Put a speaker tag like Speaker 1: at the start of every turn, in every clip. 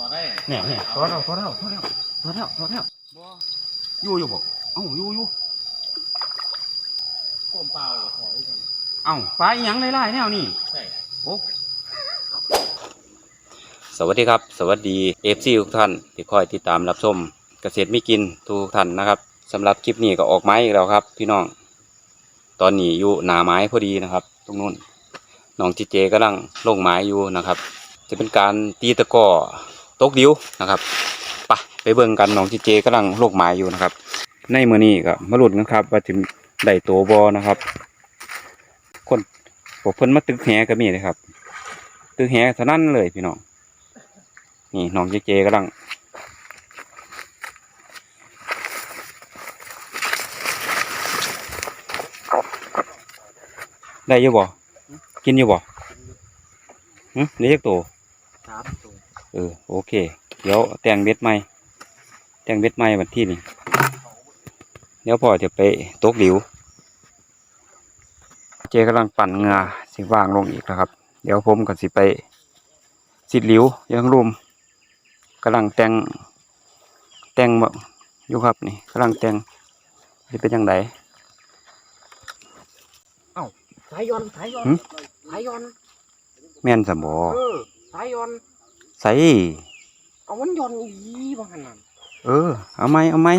Speaker 1: ต่อได้
Speaker 2: เนี่ยเนี่ยพอแล้วพอแล้วพอแล้วพอแล้วพอแล้วอยู่อยู่บอกเอ้าอยู่อยู่
Speaker 1: โคมเปล่าขอที่กัน
Speaker 2: เอ้าปลาอีหยังไล่ๆแนวนี่
Speaker 1: ใช่
Speaker 2: โอ้
Speaker 3: สวัสดีครับ สวัสดีเอฟซีทุกท่านที่คอยติดตามรับชมเกษตรไม่กินทุกท่านนะครับสำหรับคลิปนี้ก็ออกไม้อีกแล้วครับ พี่น้อง ตอนนี้อยู่หนาไม้พอดีนะครับ ตรงนู้นน้องจีเจกำลังลงไม้อยู่นะครับ จะเป็นการตีตะกร้อ ตกดิ้วนะครับไปไปเบิ่งกันน้องจีเจกำลังลงไม้อยู่นะครับ ในมือนี้ก็มาลุ้นกันครับ ว่าถึงได้ตัวบอนะครับ คนพวกเพิ่นมาตึกแหก็มีเลยครับ ตึกแหเท่านั้นเลยพี่น้องนี่น้องเจเจกำลังได้อยู่บ่กินอยู่บ่หึเรียกตัว
Speaker 1: สามตัว
Speaker 3: เออโอเค เดี๋ยวแต่งเบ็ดใหม่แต่งเบ็ดใหม่วันที่นี่เดี๋ยวพ่อจะไปตกหลิว เจกำลังปั่นเหงือสิว่างลงอีกแล้วครับ เดี๋ยวผมก็สิไปสิดหลิวยังรุมกำลังแต่งแต่งบ่อยู่ครับนี่กำลังแต่งจะเป็นยังไง
Speaker 1: สายยอนสายยอน
Speaker 3: หึ
Speaker 1: สายยอน
Speaker 3: แม่นสมบอ
Speaker 1: เออสายยอน
Speaker 3: ใส่
Speaker 1: เอามันยอนอีบางขนาด
Speaker 3: เออ เอาไหมเอาไหม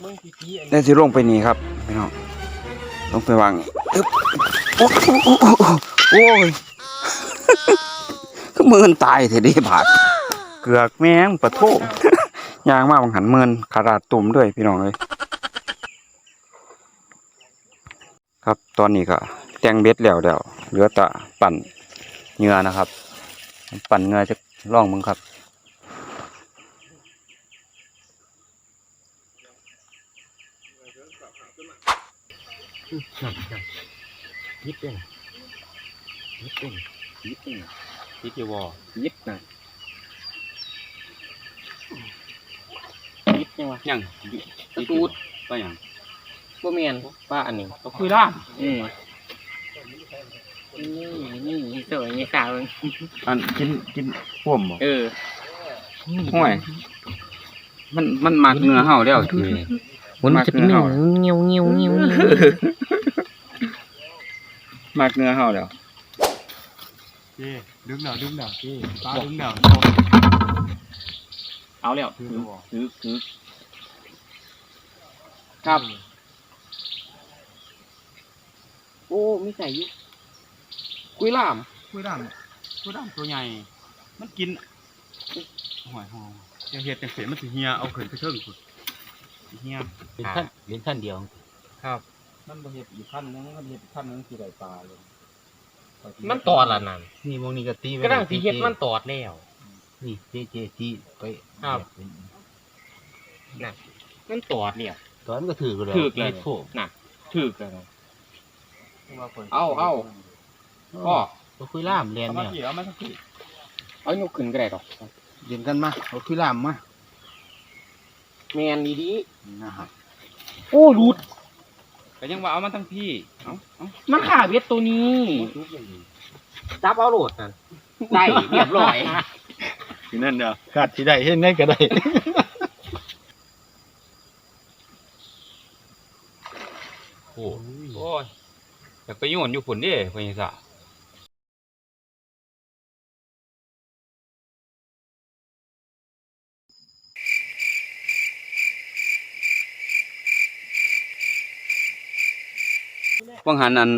Speaker 1: เมืองพีพีอัน
Speaker 3: ได้สิลงไปนี่ครับพี่น้องลงไปวางนี่อึ๊บโอ้โหโอ้โหโอ้ยก็เมินตายเถอะดิบาดเกือกแมงปะโทยางมาบังหันเมินขาราดตุ่มด้วยพี่น้องเลยครับตอนนี้ก็แต่งเบ็ดแล้วเดี๋ยว เหลือแต่ปั่นเหงื่อนะครับ ปั่นเหงื่อจะล่องมึงครับ
Speaker 1: ยิบเองยิบเอง
Speaker 3: ยิดนี่ยิดอยู่บ่
Speaker 1: ยิบนะยิบยังวะ
Speaker 3: ยัง
Speaker 1: ตะตูด
Speaker 3: ก็ยัง
Speaker 1: บ่แม่นป้าอันนี้
Speaker 3: ก็คุยล่า
Speaker 1: อืม นี่นี่สวยนี่สาว
Speaker 3: อันกินกินพ่วมบ่
Speaker 1: เออ
Speaker 3: ห่วยมันมันมักเนื้อเห่าแล้วทีนี้
Speaker 1: มันจะเป็นเงี้ยวเงี้ยวเงี้ยวเงี้ยว
Speaker 3: มักเนื้อเห่าแล้ว
Speaker 2: พี่ดึงหน่อยดึงหน่อยพี่ปลาดึงหน่อย
Speaker 1: เอาแล้ว
Speaker 2: ถือ
Speaker 1: ถือถือครับ โอ้ไม่ใส่ยุ กุยล่าม
Speaker 2: คุยดำคุยดำตัวใหญ่ มันกินหอยหอมอย่าเห็ดจังเสียมันสิเฮียเอาขึ้นไปเชิงคุณเฮีย
Speaker 4: เป็นท่านเป็นท่านเดียว
Speaker 2: ครับ
Speaker 3: มันบ่เฮ็ดอีกพันนึงมันเฮ็ดพันนึงสิได้ปลาเลย
Speaker 1: มันตอดละนั่น
Speaker 4: นี่มองนี่ก็ตีไว้
Speaker 1: ก็ตั้งสีเฮ็ดมันตอดแล้ว
Speaker 4: นี่เจเจตีไป
Speaker 1: ครับ
Speaker 4: เป็น
Speaker 1: มันตอดเนี่ย
Speaker 4: ตอนนั้นก็ถือกันเลย
Speaker 1: ถือกเลย
Speaker 4: เฮ็ดโฟก
Speaker 1: น่ะถือกเลยเอาเอา พ่อ
Speaker 4: ก็คุยล่ามเรียน
Speaker 2: เอามา
Speaker 4: เนี่ย
Speaker 2: กี่เอามาสักกี่
Speaker 1: เอายกขึ้นก็ได้ดอก
Speaker 4: เรียนกันมาก็คุยล่ามมา
Speaker 1: แมนดีดี
Speaker 4: นะครับ
Speaker 1: ๆโอ้รูด
Speaker 3: ก็ยังว่าเอามาทั้งพี่ เอ้าเอ้า
Speaker 1: มันขาเวทตัวนี้จับเอาโหลดนั่นได้เรียบร้อย
Speaker 2: ที่นั่นเด้อขาดที่ได้เห็นไงก็ได้
Speaker 3: โอ้โอ้ยอยากไปโยนอยู่พุ่นเด้พ่อใหญ่ซะ วังหันอัน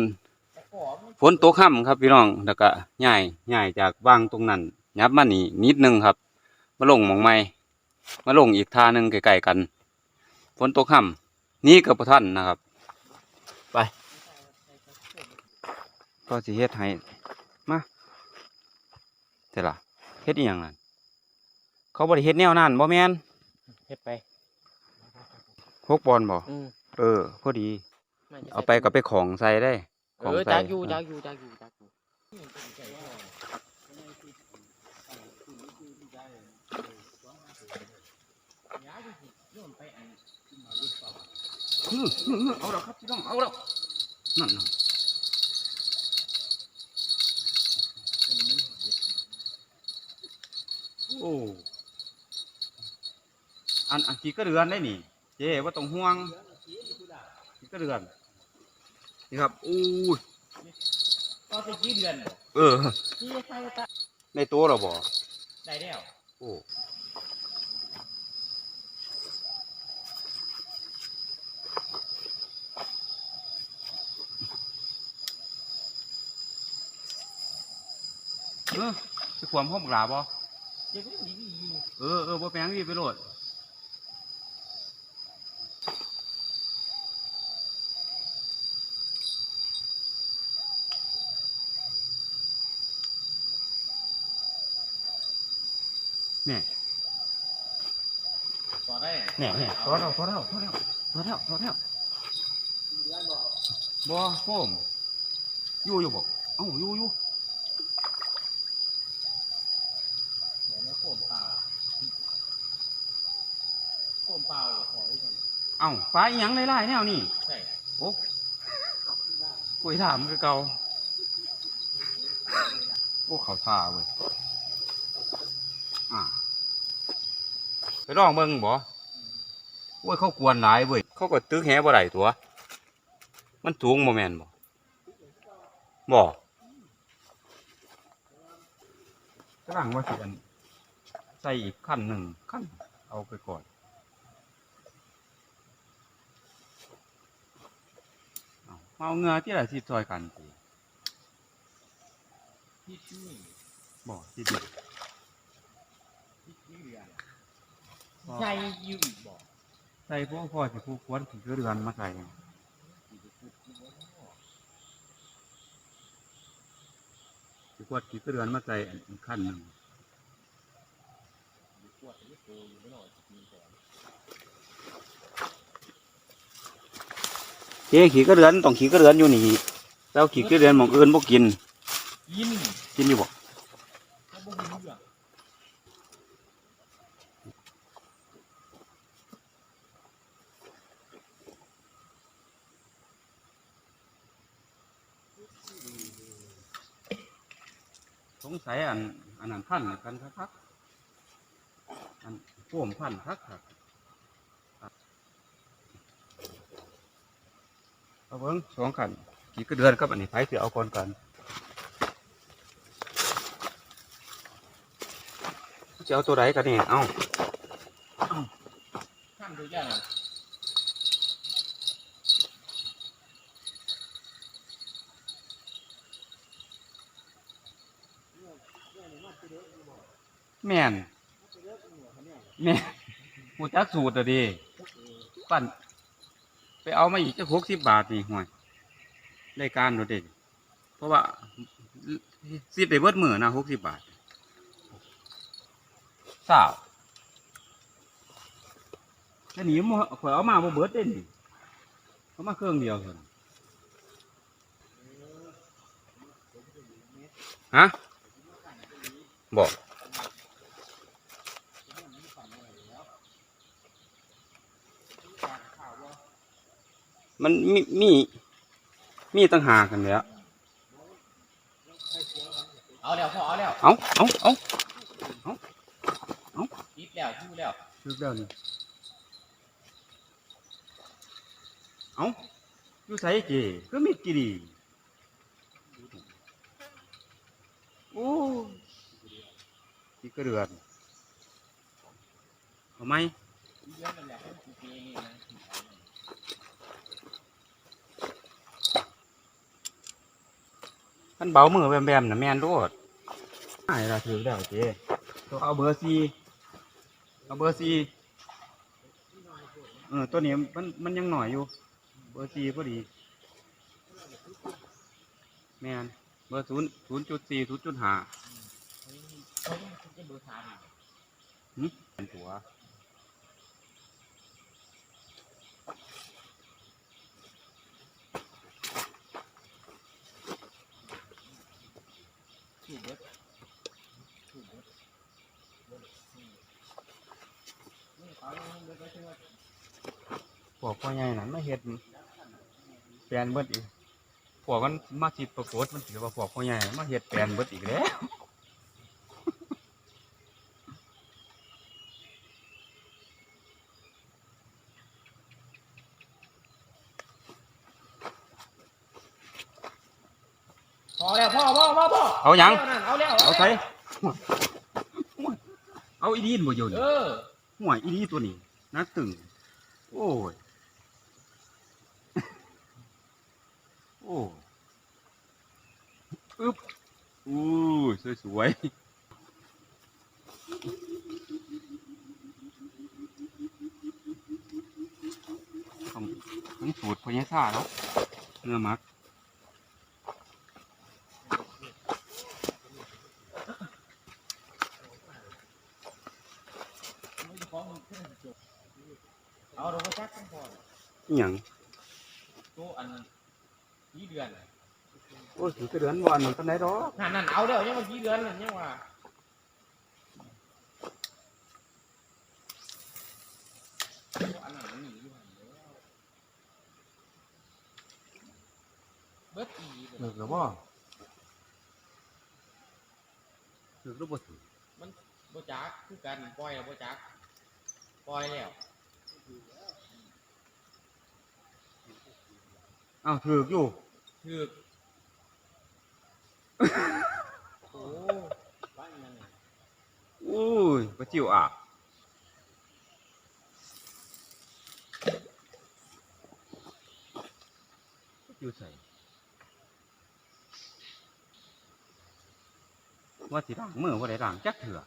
Speaker 3: ฝนตกค่ำครับพี่น้องแล้วก็ย้ายย้ายจากวางตรงนั้นยับมานี่นิดนึงครับ มาลงหมองไม้มาลงอีกท่าหนึงใกล้ๆกันฝนตกค่ำนี่กับท่านนะครับ ไปก็สิเฮ็ดให้มาเสร็จละเฮ็ดอีหยังนั่นเขาบ่ได้เฮ็ดแนวนั้นบ่แม่น
Speaker 1: เฮ็ดไป
Speaker 3: พกบอลบ่
Speaker 1: อืม
Speaker 3: เออพอดี เอาไปก็ไปของใส่ได้
Speaker 1: เอ
Speaker 3: ของ
Speaker 1: อ
Speaker 3: ใส่
Speaker 1: จากอยู่จากอยู่จากอยู่จากอยู่
Speaker 3: อื้ออื้ออื้อเอาแล้วครับพี่น้องเอาแล้วนั่นน่ะโอ้อันอันขี้กระเดือนได้นี่ เจ๊ว่าต้องห่วงขี้กระเดือน นี่ครับอู้ย
Speaker 1: ก็ไปกี่เดือน
Speaker 3: เออ
Speaker 1: ที่ใส่ตะ
Speaker 3: ในตัวเราบ่
Speaker 1: ได้แล้ว
Speaker 3: โอ้เออไปขวามห้องกลาบ่
Speaker 1: เดี๋ยวก็มีอยู่
Speaker 3: เออเออบ่แปลงนี่ไปโหลด เนี่ย
Speaker 1: ต่อได้
Speaker 3: เนี่ยเนี่ยพอแล้วพอแล้วพอแล้วพอแล้วพอแล้วบ่โฟมอยู่อยู่บ่เอ้าอยู่อยู่
Speaker 1: เดี๋ยวนะโคมเปล่าโคมเปล่าขอได้จัง
Speaker 3: เอ้าปลาอีหยังหลายๆแนวนี่
Speaker 1: ใช่
Speaker 3: โอ้กุยถามคือเก่าโอ้เขาท่าเว้ย อะไปลองเบิ่งบ่โอ้ยเขากวนหลายเว้ยเขาก็ตึกแหบ่ได้ตัว มันสูงโมแมนบ่บ่กำลังว่าสิอันใส่อีกขั้นหนึ่งขั้นเอาไปก่อนเอาเอาเงือที่ไหนที่ซอยกันสิ
Speaker 1: ที่ชื่อ
Speaker 3: บอกที่ดิ
Speaker 1: ที่ชื่อเดือน ใช่อยู่อีกบอก
Speaker 3: ใส่พวกพ่อสิผู้ควรถึงเรือนมาใส่สิควรกี่เรือนมาใส่อันขั้นหนึ่ง
Speaker 1: ปวดไม่โตอยู่ไม่หน่อยมีก่อน
Speaker 3: เจ๊ขี่กระเรือนต้องขี่กระเรือนอยู่นี่แล้วขี่กระเรือนหมองอื่นบ่กิน
Speaker 1: ยิน
Speaker 3: กินอยู่บ่
Speaker 1: เขาบอกมีเรื่อง
Speaker 3: สงสัยอันอันนั้นพันกันคักอันพ่วมพันคักคักเอาเบิ้งสองขันขี่กระเรือนกับอันนี้ไผสิเอาก่อนกันจะเอาตัวไหนกันนี่ เอา
Speaker 1: ข้ามตัวอย่าง
Speaker 3: แม่นแม่นหูจักสูตรอะดิปั่นไปเอามาอีกจะหกสิบบาทนี่ห่วยรายการเราเด็กเพราะว่าสิได้เบิดมือนะหกสิบบาทสาวแค่นี้มข่อยเอามาบ่เบิดเด้นี่เอามาเครื่องเดียวเท่านั้นฮะบอก มันมีมีมีตั้งหากกันแล้ว
Speaker 1: เอาแล้วพอเอาแล้ว
Speaker 3: เอาเอาเอา
Speaker 1: ยิบแล้วชูแล้ว
Speaker 3: ลึกแล้วนี่เอาอยู่ใส่เจก็มีกี่ดีโอ้กี่กระเดือนเอาไหม
Speaker 1: เรื่องนั่นแหละ ให้กูเองนะ
Speaker 3: ท่านเบามือแบมๆนะแมนโลดหายละถือแล้วเจ๊ตัวเอาเบอร์ซีเอาเบอร์ซีเออตัวนี้มันมันยังหน่อยอยู่ เบอร์ซีพอดี แมนเบอร์ศูนย์ศูนย์จุดสี่ศูนย์จุดห้า
Speaker 1: เขาจะเบอร์สาม
Speaker 3: หึเป็นตัว แปลนเบิดอีกพวกมันมาสิประกวดมันถือว่าพวกพ่อใหญ่มาเห็ดแปลนเบิดอีกแล้วพอ
Speaker 1: แล้วพ่อพ่อพ่อ
Speaker 3: เอาหยัง
Speaker 1: เอาแล้ว
Speaker 3: เอาใส่เอาอีดีนบ่อยู่นี่
Speaker 1: เห่
Speaker 3: วยอีดีตัวนี้นักตึง โอ้ย สวยสวยๆต้องต้องสูตรพญาซ่าแล้วเนื้อหมัก
Speaker 1: เอาเราไปจักกันก่อน
Speaker 3: อหย่าง
Speaker 1: ตัวอันกี่เดือนน่ะ
Speaker 3: โอ้ยถึงจะเดือนวันมันกันได้ดอก
Speaker 1: นั่นนั่นเอาเด้อยังมากี่เดือนนั่นยังว่าอันนั้นมันหนีอยู่หั่นเด้อเบิดอีเบิด
Speaker 3: ถึกหรือบ่ถึกหรือบ่ถึก
Speaker 1: บ่จักคือกันปล่อยแล้วบ่จักปล่อยแล้ว
Speaker 3: อ้าวถึกอยู่
Speaker 1: ถึกโอ้บ้านนั่นน่ะ
Speaker 3: อุ้ยปลาจิ๋วอะจิ๋วใส่ว่าสิล้างมือว่าได้ล้างจักเถื่อ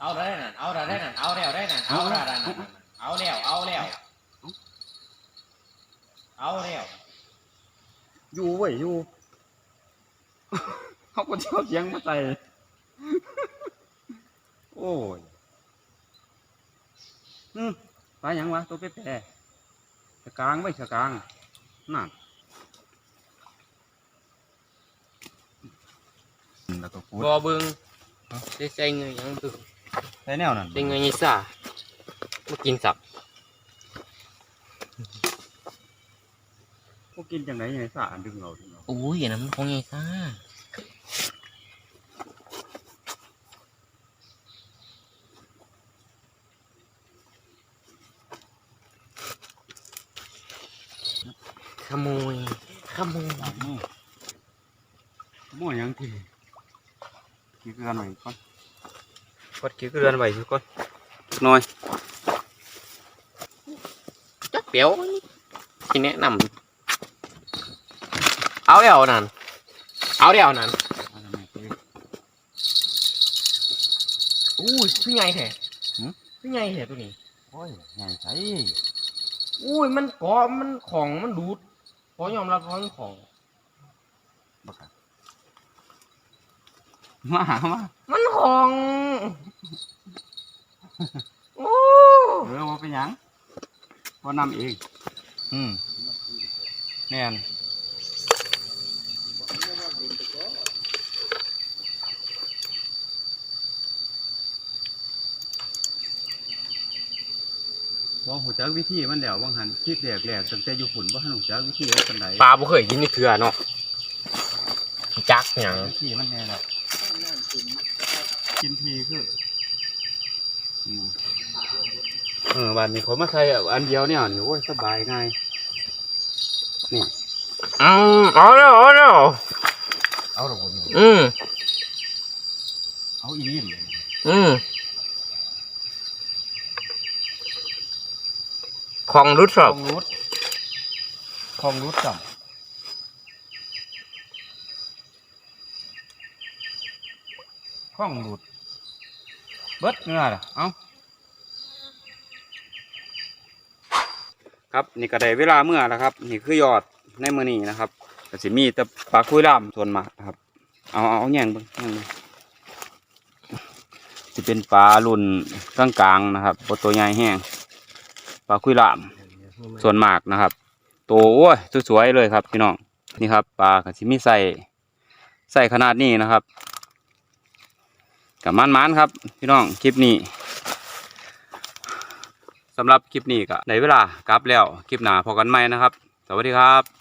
Speaker 1: เอาได้นั่นเอาได้นั่นเอาแล้วได้นั่นเอาได้นั่นเอาแล้วเอาแล้วเอาแล้ว
Speaker 3: อยู่เว้ยอยู่ เขาก็ชอบเสียงมาใส่โอ้ยอืมปลาหยังวะตัวเป๊ะๆสกลางไว้สกลางนั่นแล้วก็พูด
Speaker 1: บ่เบิ่งได้ใส่เงินยังเบิ่ง
Speaker 3: ใส่แนวนั่น
Speaker 1: ใส่เงินยี่ซ่ามากินสับ
Speaker 3: พวกกินจังไหนยังไงสะอันดึงเอาดึงเอา
Speaker 1: อุ้ยอันนั้นมันของยี่ซ่า ขโมย ขโมย
Speaker 3: หมูหมูยังทีกี่เกลือนหน่อยก่อนกดกี่เกลือนไว้สิก่อนหน่อย
Speaker 1: จักเปียวที่แนะนำเอาแล้วนั่นเอาแล้วนั่น
Speaker 3: เอาทำไมเอ้ย
Speaker 1: อุ้ยพี่ไงแท้
Speaker 3: หืม
Speaker 1: พี่ไงแท้ตัวนี้
Speaker 3: โอ้ยใหญ่ใส่
Speaker 1: อุ้ยมันเกาะมันของมันดูด ขอยอมรับว่ามันของ
Speaker 3: บักอะมาหามา
Speaker 1: มันของโอ้
Speaker 3: เออว่าเป็นหยังพอนำเอง อืมแม่น ว่าหูจักวิธีมันแล้วว่างหันคิดแหลกแหลกตั้งแต่อยู่ฝุ่นว่าหันหูจักวิธีว่าเป็นได
Speaker 1: ปลาบ่เคยกินนี่เถื่อเนาะจักหยัง
Speaker 3: วิธีมันแน่แหละกินทีคืออืมเออวันนี้ผมมาใส่อันเดียวเนี่ยนี่โอ้ยสบายง่าย
Speaker 1: อืมเอาแล้วเอาแล้ว
Speaker 3: เอาหรอกผม
Speaker 1: อืม
Speaker 3: เอาอีนี่
Speaker 1: อืม ของรุดส
Speaker 3: ค
Speaker 1: อ
Speaker 3: ล
Speaker 1: บ
Speaker 3: องรุดคลองรุดจับคลองรุดเบิดเนื้อล่ะเอาครับ นี่ก็ได้เวลาเมื่อแล้วครับ นี่คือยอดในมือนี้นะครับก็สิมีแต่ปลาคุยล่ามส่วนมากนะครับ เอาเอาแย่งเบิ่งแย่งเบิ่งจะเป็นปลารุ่นกลางๆนะครับบ่ตัวใหญ่แห้ง ปลาคุยล่าม ส่วนมากนะครับตัวโอ้ยสวยๆเลยครับ พี่น้องนี่ครับปลากระชิมีใส่ใส่ขนาดนี้นะครับกับมันๆครับ พี่น้องคลิปนี้สำหรับคลิปนี้ก็ในเวลากลับแล้วคลิปหน้าพอกันใหม่นะครับ สวัสดีครับ